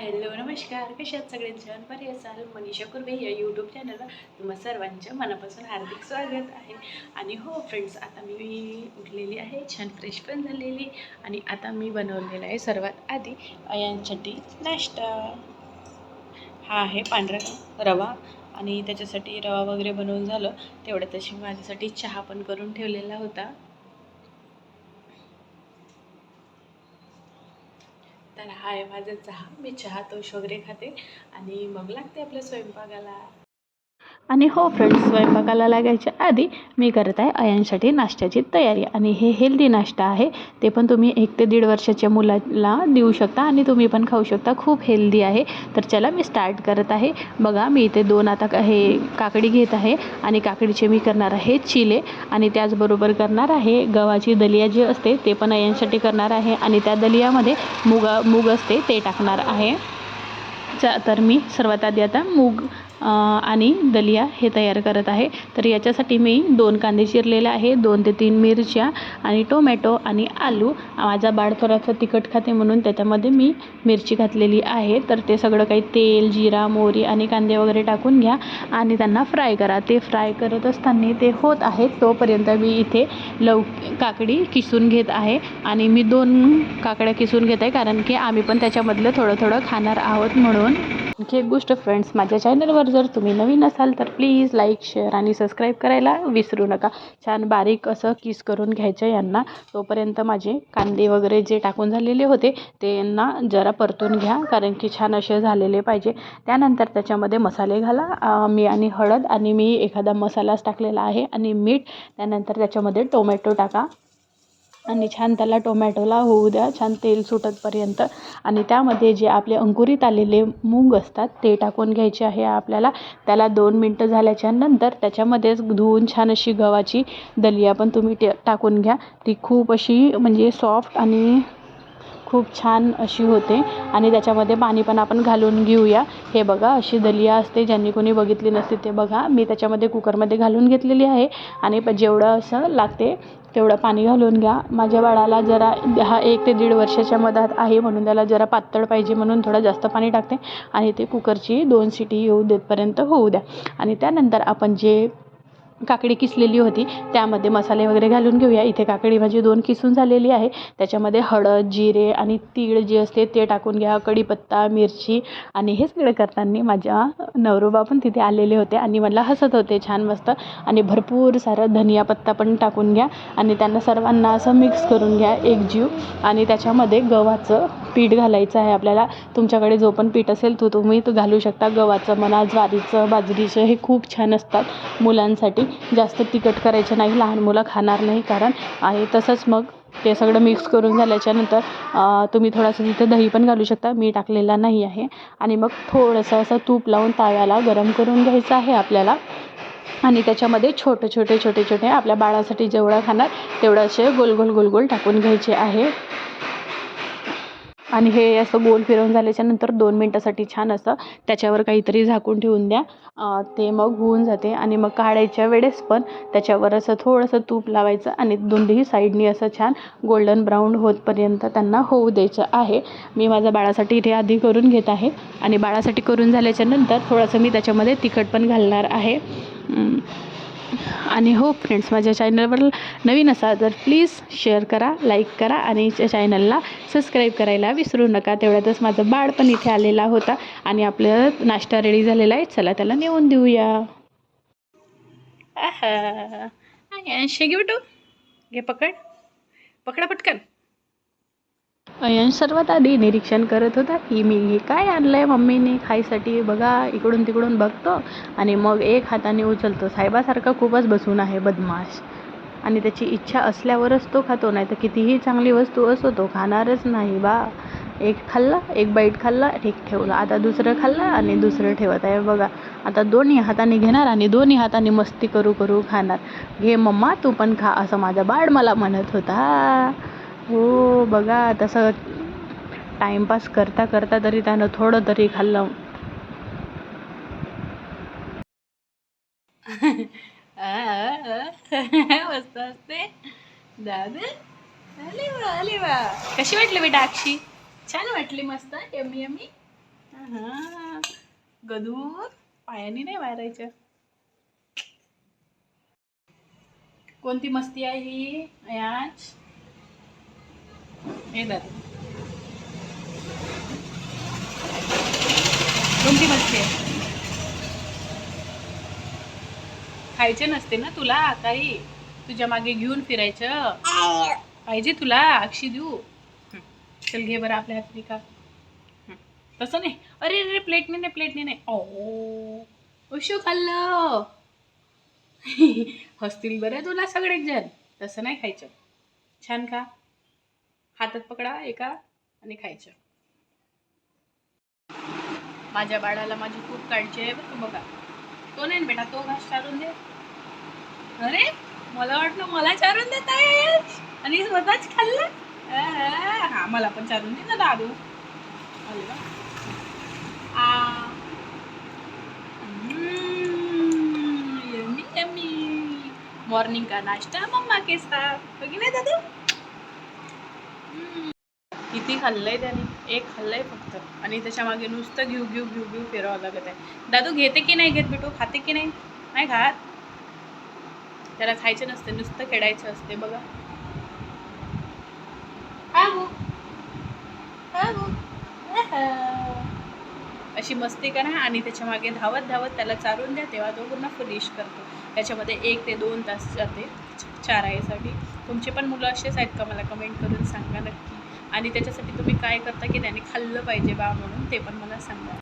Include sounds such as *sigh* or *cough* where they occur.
Hello नमस्कार. कशात सगळे छान बरे असाल? मनीषा कुर्वे या यूट्यूब चॅनलवर तुम्हा सर्वांच्या मनापासून हार्दिक स्वागत आहे. आणि हो फ्रेंड्स आता मी उठलेली आहे. छान फ्रेश पण झालेली. आणि आता मी बनवलेला आहे सर्वात आधी यांसाठी नाश्ता. हा आहे पांढरा रवा. आणि त्याच्यासाठी रवा वगैरे बनवून झालं. तेवढं तशी माझ्यासाठी चहा पण करून ठेवलेला होता. तर हा आहे माझा चहा मी चहा तोश वगैरे खाते आणि मग लागते आपल्या स्वयंपाकाला. आणि हो फ्रेंड्स स्वयंपाकाला लागायच्या आधी मी करत आहे अयांसाठी नाश्त्याची तयारी. आणि हे हेल्दी नाश्ता आहे. ते पण तुम्ही एक ते दीड वर्षाच्या मुलाला देऊ शकता आणि तुम्ही पण खाऊ शकता. खूप हेल्दी आहे. तर चला मी स्टार्ट करत आहे. बघा मी इथे दोन आता का- हे काकडी घेत आहे आणि काकडीचे मी करणार आहे चिले आणि त्याचबरोबर करणार आहे गव्हाची दलिया जी असते ते पण अयांसाठी करणार आहे आणि त्या दलियामध्ये मुगा मूग असते ते टाकणार आहे. चा तर मी सर्वात आधी आता मूग आणि दलिया हे तयार करत आहे. तर याच्यासाठी मी दोन कांदे चिरलेले आहे. दोन ते तीन मिरच्या आणि टोमॅटो आणि आलू. माझा बाळ थोडासा तिखट खाते म्हणून त्याच्यामध्ये मी मिरची घातलेली आहे. तर ते सगळं काही तेल जिरा मोहरी आणि कांदे वगैरे टाकून घ्या आणि त्यांना फ्राय करा. ते फ्राय करत असताना ते होत आहेत. तोपर्यंत मी इथे लव काकडी किसून घेत आहे आणि मी दोन काकड्या किसून घेत आहे. कारण की आम्ही पण त्याच्यामधलं थोडं थोडं खाणार आहोत म्हणून. आणखी एक गोष्ट फ्रेंड्स माझ्या चॅनलवर जर तुम्ही नवीन असाल तर प्लीज लाईक शेअर आणि सबस्क्राईब करायला विसरू नका. छान बारीक असं किस करून घ्यायचं यांना. तोपर्यंत माझे कांदे वगैरे जे टाकून झालेले होते ते यांना जरा परतून घ्या कारण की छान असे झालेले पाहिजे. त्यानंतर त्याच्यामध्ये मसाले घाला. मी आणि हळद आणि मी एखादा मसालाच टाकलेला आहे आणि मीठ. त्यानंतर त्याच्यामध्ये टोमॅटो टाका. आणि छान त्याला टोमॅटोला होऊ द्या छान तेल सुटतपर्यंत. आणि त्यामध्ये जे आपले अंकुरित आलेले मूग असतात ते टाकून घ्यायचे आहे आपल्याला. त्याला दोन मिनटं झाल्याच्यानंतर त्याच्यामध्येच धुवून छान अशी गव्हाची दलिया पण तुम्ही टे टाकून घ्या. ती खूप अशी म्हणजे सॉफ्ट आणि खूप छान अशी होते. आणि त्याच्यामध्ये पाणी पण आपण घालून घेऊया. हे बघा अशी दलिया असते ज्यांनी कोणी बघितली नसते ते बघा. मी त्याच्यामध्ये कुकरमध्ये घालून घेतलेली आहे. आणि जेवढं असं लागते तेवढं पाणी घालून घ्या. माझ्या बाळाला जरा हा एक ते दीड वर्षाच्या मधात आहे म्हणून त्याला जरा पातळ पाहिजे म्हणून थोडं जास्त पाणी टाकते. आणि ते कुकरची दोन शिटी येऊ देतपर्यंत होऊ द्या. आणि त्यानंतर आपण जे काकडी किसलेली होती. त्यामध्ये मसाले वगैरे घालून घेऊया. इथे काकडी भाजी दोन किसून झालेली आहे. त्याच्यामध्ये हळद जिरे आणि तीळ जे असते ते टाकून घ्या. कढीपत्ता मिरची आणि हे सगळं करताना माझ्या नवरोबा पण तिथे आलेले होते आणि मला हसत होते. छान मस्त. आणि भरपूर सारं धनिया पत्ता पण टाकून घ्या. आणि त्यांना सर्वांना असं मिक्स करून घ्या. एकजीव आणि त्याच्यामध्ये गव्हाचं पीठ घालायचं आहे आपल्याला. तुमच्याकडे जो पण पीठ असेल तो तुम्ही तो घालू शकता. गव्हाचं म्हणा ज्वारीचं बाजरीचं हे खूप छान असतात मुलांसाठी. जास्त तिखट करायचं नाही लहान मुलं खाणार नाही कारण आणि तसंच मग ते सगळं मिक्स करून झाल्याच्यानंतर तुम्ही थोडंसं तिथं दही पण घालू शकता. मी टाकलेला नाही आहे. आणि मग थोडंसं असं तूप लावून ताव्याला गरम करून घ्यायचं आहे आपल्याला. आणि त्याच्यामध्ये छोटे छोटे छोटे छोटे आपल्या बाळासाठी जेवढं खाणार तेवढं असे गोल गोल गोल गोल टाकून घ्यायचे आहे. आणि हे असं गोल फिरवून झाल्याच्यानंतर दोन मिनटासाठी छान असं त्याच्यावर काहीतरी झाकून ठेवून द्या. ते मग होऊन जाते आणि मग काढायच्या वेळेस पण त्याच्यावर असं थोडंसं तूप लावायचं आणि दोन्ही साईडनी असं छान गोल्डन ब्राऊन होतपर्यंत त्यांना होऊ द्यायचं आहे. मी माझ्या बाळासाठी इथे आधी करून घेत आहे आणि बाळासाठी करून झाल्याच्यानंतर थोडंसं मी त्याच्यामध्ये तिखट पण घालणार आहे. आणि हो फ्रेंड्स माझ्या चॅनलवर नवीन असाल तर प्लीज शेअर करा लाईक करा आणि चॅनलला सबस्क्राईब करायला विसरू नका. तेवढ्यातच माझं बाळ पण इथे आलेला होता आणि आपलं नाश्ता रेडी झालेला आहे. चला त्याला नेऊन देऊया. आहा. शेगी टू घे पकड. पकडा पटकन. अयन सर्वात आधी निरीक्षण करत होता की मी हे काय आणलं आहे मम्मीने खायसाठी. बघा इकडून तिकडून बघतो आणि मग एक हाताने उचलतो. साहेबासारखा खूपच बसून आहे बदमाश. आणि त्याची इच्छा असल्यावरच तो खातो नाही तर कितीही चांगली वस्तू असो तो खाणारच नाही बा. एक खाल्ला एक बाईट खाल्ला ठीक ठेवला. आता दुसरं खाल्ला आणि दुसरं ठेवत आहे. बघा आता दोन्ही हाताने घेणार आणि दोन्ही हाताने मस्ती करू करू खाणार. घे मम्मा तू पण खा असं माझा बाळ मला म्हणत होता. हो बघा तसं टाईमपास करता करता तरी त्यानं थोडं तरी खाल्लं. मस्त असते दादा अरे वा अली वा कशी वाटली बेटा अक्षी छान वाटली मस्त यमी यमी आहा. गदूर पायाने नाही मारायचं. कोणती मस्ती आहे ही आज येणार कोणती मस्ती आहे? खायचे नसते ना तुला काही तुझ्या मागे घेऊन फिरायचं. पाहिजे तुला अक्षी देऊ. चल घे बरं आपल्या हातरी का तसं नाही. अरे अरे प्लेटने नाही प्लेटने नाही ओ उशू खाल्लं. *laughs* हसतील बरं तुला सगळेच जण तसं नाही खायचं. छान का हातात पकडा एका आणि खायचं माझ्या बाळाला माझी खूप काळजी आहे बरं बघा. तो नाही ना बेटा तो घास चारून दे. अरे मला वाटलं मला चारून देता आहे आणि स्वतःच खाल्लं. हा मला पण चारून दे ना दादू. अरे आ. मॉर्निंग का नाश्ता मम्मा के साथ. हो नाही दादू? किती खाल्लंय त्याने? एक खाल्लंय फक्त. आणि त्याच्यामागे नुसतं घेऊ घेऊ घेऊ घेऊ फिरावं लागत आहे. दादू घेते की नाही? घेत बेटू. खाते की नाही? नाही खात? त्याला खायचं नसते. नुसतं खेळायचं असते बघा. अशी मस्ती करा आणि त्याच्यामागे धावत धावत त्याला चारून द्या. तेव्हा तो पूर्ण फिनिश करतो. त्याच्यामध्ये एक ते दोन तास जाते. चारायसाठी. तुमचे पण मुलं असेच आहेत का? मला कमेंट करून सांगा नक्की. आणि त्याच्यासाठी तुम्ही काय करता की त्याने खाल्लं पाहिजे बा म्हणून ते पण मला सांगा.